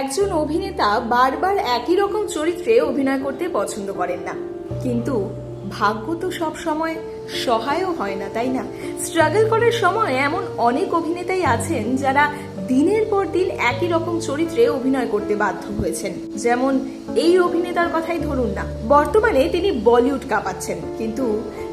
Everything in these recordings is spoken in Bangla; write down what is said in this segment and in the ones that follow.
একজন অভিনেতা বারবার একই রকম চরিত্রে অভিনয় করতে পছন্দ করেন না। কিন্তু ভাগ্য তো সব সময় সহায়ও হয় না, তাই না? স্ট্রাগল করার সময় এমন অনেক অভিনেতাই আছেন যারা দিনের পর দিন একই রকম চরিত্রে অভিনয় করতে বাধ্য হয়েছেন। যেমন এই অভিনেতার কথাই ধরুন না, বর্তমানে তিনি বলিউড কাঁপাচ্ছেন, কিন্তু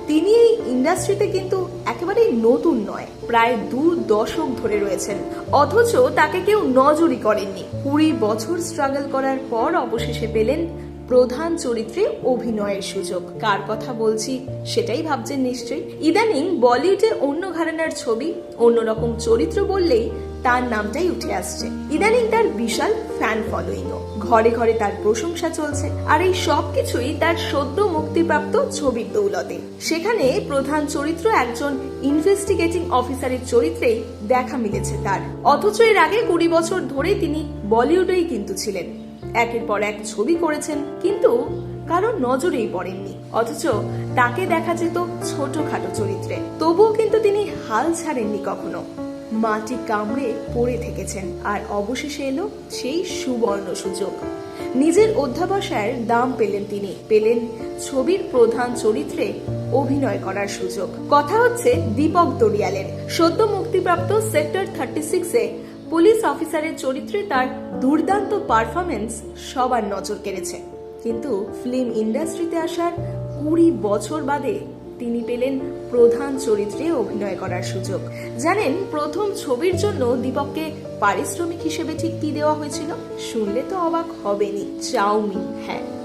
তিনি এই ইন্ডাস্ট্রিতে কিন্তু একেবারেই নতুন নয়, প্রায় দু দশক ধরে রয়েছেন। অথচ তাকে কেউ নজরই করেননি। কুড়ি বছর স্ট্রাগল করার পর অবশেষে পেলেন প্রধান চরিত্রে অভিনয়ের সুযোগ। কার কথা বলছি সেটাই ভাবছেন নিশ্চয়ই। ইদানিং বলিউডে অন্য ঘরানার ছবি অন্যরকম চরিত্র বললেই তার নামটাই উঠে আসছে। ইদানিং তার বিশাল ফ্যান ফলোইংও ঘরে ঘরে তার প্রশংসা চলছে। আর এই সবকিছুই তার সদ্য মুক্তিপ্রাপ্ত ছবির দৌলতে। সেখানে প্রধান চরিত্র একজন ইনভেস্টিগেটিং অফিসারের চরিত্রেই দেখা মিলেছে তার। অথচ এর আগে কুড়ি বছর ধরে তিনি বলিউডেই কিন্তু ছিলেন। একের পর এক ছবি করেছেন, কিন্তু কারও নজরেই পড়েননি। অথচ তাকে দেখা যেত ছোটখাটো চরিত্রে। তবুও কিন্তু তিনি হাল ছাড়েননি কখনো। মাটি কামড়ে পড়ে থেকেছেন, আর অবশেষে এলো সেই সুবর্ণ সুযোগ। নিজের অধ্যাবসায়ের দাম পেলেন তিনি, পেলেন ছবির প্রধান চরিত্রে অভিনয় করার সুযোগ। কথা হচ্ছে দীপক দরিয়ালের। সদ্য মুক্তিপ্রাপ্ত সেক্টর থার্টি সিক্সে পুলিশ অফিসারের চরিত্রে তার দুর্দান্ত পারফরমেন্স সবার নজর কেড়েছে। কিন্তু ফিল্ম ইন্ডাস্ট্রিতে আসার কুড়ি বছর বাদে তিনি পেলেন প্রধান চরিত্রে অভিনয় করার সুযোগ। জানেন, প্রথম ছবির জন্য দীপককে পারিশ্রমিক হিসেবে ঠিক কি দেওয়া হয়েছিল? শুনলে তো অবাক হবেনি চাউমিন হ্যাঁ।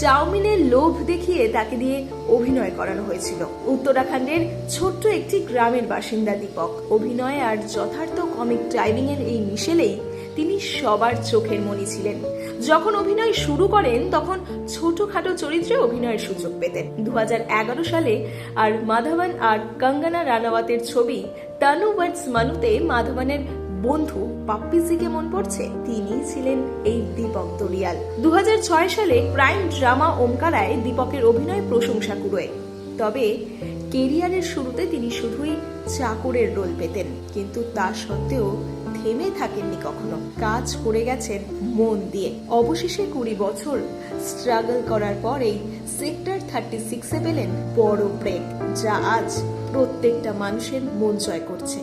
চাউমিনের লোভ দেখিয়ে তাকে দিয়ে অভিনয় করানো হয়েছিল। উত্তরাখণ্ডের ছোট্ট একটি গ্রামের বাসিন্দা দীপক। অভিনয় আর যথার্থ কমিক টাইমিং এর এই মিশেলেই তিনি সবার চোখের মনি ছিলেন। যখন অভিনয় শুরু করেন, তখন ছোটখাটো চরিত্রে অভিনয়ের সুযোগ পেতেন। দু হাজার এগারো সালে আর মাধবন আর কঙ্গনা রানাওয়াতের ছবি তানু ওয়ার্ডস মানুতে মাধবনের বন্ধু পাপ্পিজিকে মন পড়ছে? তিনি ছিলেন এই দীপক দরিয়াল দু হাজার ছয় সালে ক্রাইম ড্রামা ওমকারায় দীপকের অভিনয় প্রশংসা কুড়োয়। তবে কেরিয়ারের শুরুতে তিনি শুধুই চাকরের রোল পেতেন, কিন্তু তা সত্ত্বেও থেমে থাকেননি কখনো। কাজ করে গেছেন মন দিয়ে। অবশেষে কুড়ি বছর স্ট্রাগল করার পরেই সেক্টর থার্টি সিক্সে পেলেন বড় ব্রেক, যা আজ প্রত্যেকটা মানুষের মন জয় করছে।